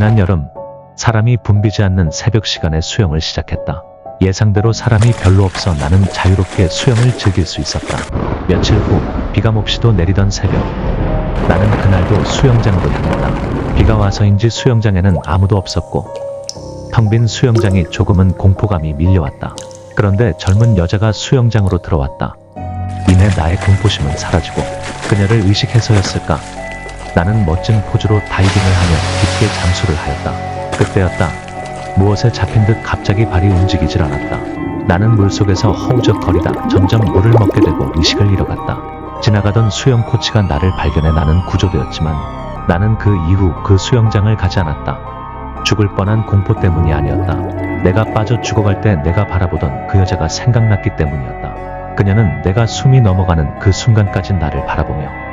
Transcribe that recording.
지난 여름 사람이 붐비지 않는 새벽 시간에 수영을 시작했다. 예상대로 사람이 별로 없어 나는 자유롭게 수영을 즐길 수 있었다. 며칠 후 비가 몹시도 내리던 새벽 나는 그날도 수영장으로 향했다. 비가 와서인지 수영장에는 아무도 없었고 텅 빈 수영장이 조금은 공포감이 밀려왔다. 그런데 젊은 여자가 수영장으로 들어왔다. 이내 나의 공포심은 사라지고 그녀를 의식해서였을까? 나는 멋진 포즈로 다이빙을 하며 깊게 잠수를 하였다. 그때였다. 무엇에 잡힌 듯 갑자기 발이 움직이질 않았다. 나는 물속에서 허우적거리다 점점 물을 먹게 되고 의식을 잃어갔다. 지나가던 수영 코치가 나를 발견해 나는 구조되었지만 나는 그 이후 그 수영장을 가지 않았다. 죽을 뻔한 공포 때문이 아니었다. 내가 빠져 죽어갈 때 내가 바라보던 그 여자가 생각났기 때문이었다. 그녀는 내가 숨이 넘어가는 그 순간까지 나를 바라보며.